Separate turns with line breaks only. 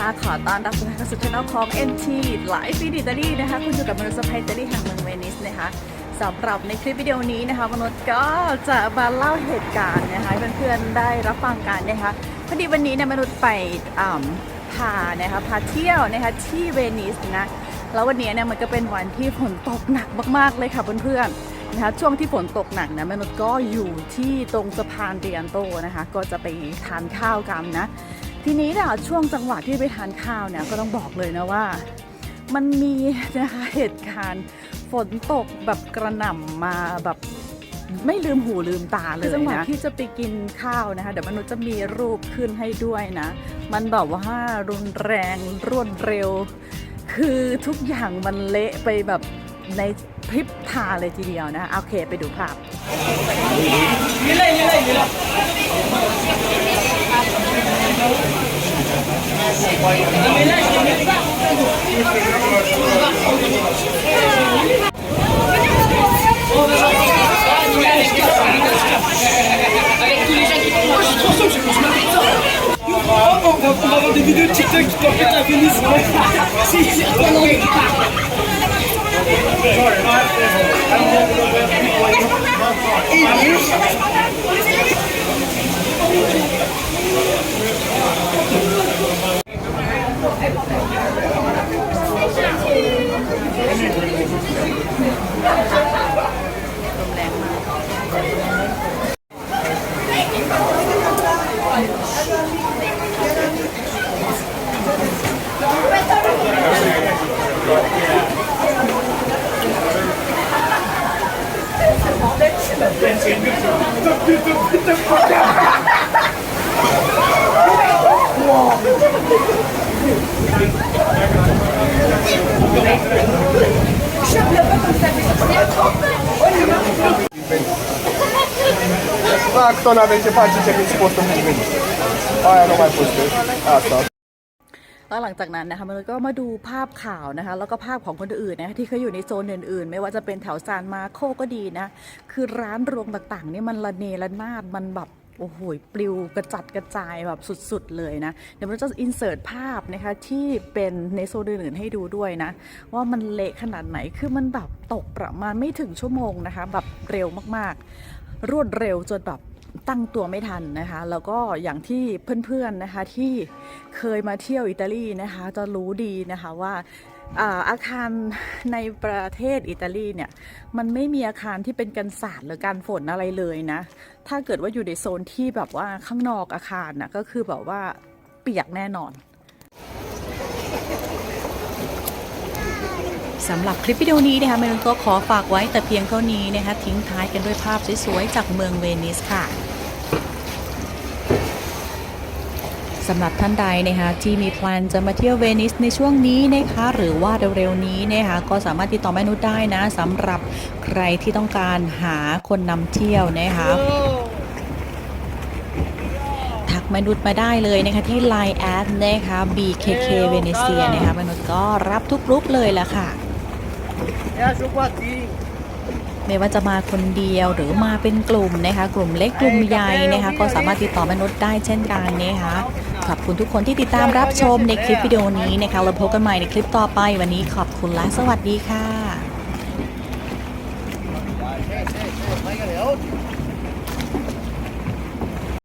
คะ ขอต้อนรับทุกท่านเข้าสู่ช่องของ NT หลายฟีดอิตาลีนะคะ คุณอยู่กับมนุษย์สไปอิตาลีแห่งเมืองเวนิสนะคะสำหรับในคลิปวิดีโอนี้นะคะ มนุษย์ก็จะมาเล่าเหตุการณ์นะคะเพื่อนๆได้รับฟังกันนะคะพอดีวันนี้เนี่ยมนุษย์ไปอ่ำพานะคะพาเที่ยวนะคะที่เวนิสนะแล้ววันนี้เนี่ยมันก็เป็นวันที่ฝนตกหนักมากๆเลยค่ะเพื่อนๆนะคะช่วงที่ฝนตกหนักนะมนุษย์ก็อยู่ที่ตรงสะพานเรียนโตนะคะ ก็จะไปทานข้าวกันนะ ทีนี้เนี่ยช่วงจังหวะที่ไปทานข้าวเนี่ยก็ต้องบอกเลยนะว่า มันมีนะคะเหตุการณ์ฝนตกแบบกระหน่ำมาแบบไม่ลืมหูลืมตาเลยนะจังหวะที่จะไปกินข้าวนะคะเดี๋ยวมนุษย์จะมีรูปขึ้นให้ด้วยนะ มันแบบว่ารุนแรงรวดเร็ว คือทุกอย่างมันเละไปแบบในพริบตาเลยทีเดียวนะ โอเคไปดูภาพ
on va avoir des vidéos de TikTok qui t'empêchent la pénis. si, c'est pas long. Et
Tak, kto na będzie patrzeć, jak jest postęp w. A ja no mam pusty. A co?
แล้วหลังจากนั้นนะคะมันก็มาดูภาพข่าวนะคะ แล้วก็ภาพของคนอื่นนะคะที่เขาอยู่ในโซนอื่นๆ ไม่ว่าจะเป็นแถวซานมาโคก็ดีนะ คือร้านรวงต่างๆนี่มันระเนระนาดมันแบบโอ้โหปลิวกระจัดกระจายแบบสุดๆเลยนะ เดี๋ยวเราจะอินเสิร์ตภาพนะคะที่เป็นในโซนอื่นๆให้ดูด้วยนะ ว่ามันเละขนาดไหนคือมันแบบตกประมาณไม่ถึงชั่วโมงนะคะ แบบเร็วมากๆ รวดเร็วจนแบบ ตั้งตัวไม่ทันนะคะ แล้วก็อย่างที่เพื่อนๆนะคะที่เคยมาเที่ยวอิตาลีนะคะ จะรู้ดีนะคะว่าอาอาคารในประเทศอิตาลีเนี่ยมันไม่มีอาคารที่เป็นกันศาสตร์หรือการฝนอะไรเลยนะ ถ้าเกิดว่าอยู่ในโซนที่แบบว่าข้างนอกอาคารนะก็คือแบบว่าเปียกแน่นอน สำหรับคลิปวิดีโอนี้นะคะเมลอนก็ขอฝากไว้แต่เพียงเท่านี้นะคะทิ้งท้ายกันด้วยภาพสวยๆจากเมืองเวนิสค่ะสำหรับท่านใดนะคะที่มีแพลนจะมาเที่ยวเวนิสในช่วงนี้นะคะหรือว่าเร็วๆนี้นะคะก็สามารถติดต่อแม่นุชได้นะสำหรับใครที่ต้องการหาคนนำเที่ยวนะคะทักมนุษย์มาได้เลยนะคะที่ Line แอดนะคะ BKK Venezia นะคะมนุษย์ก็รับทุกลุกเลยละค่ะ ไม่ว่าจะมาคนเดียวหรือมาเป็นกลุ่มนะคะ กลุ่มเล็กกลุ่มใหญ่นะคะ ก็สามารถติดต่อมนุษย์ได้เช่นกันนะคะขอบคุณทุกคนที่ติดตามรับชมในคลิปวิดีโอนี้นะคะแล้วพบกันใหม่ในคลิปต่อไปวันนี้ขอบคุณและสวัสดีค่ะ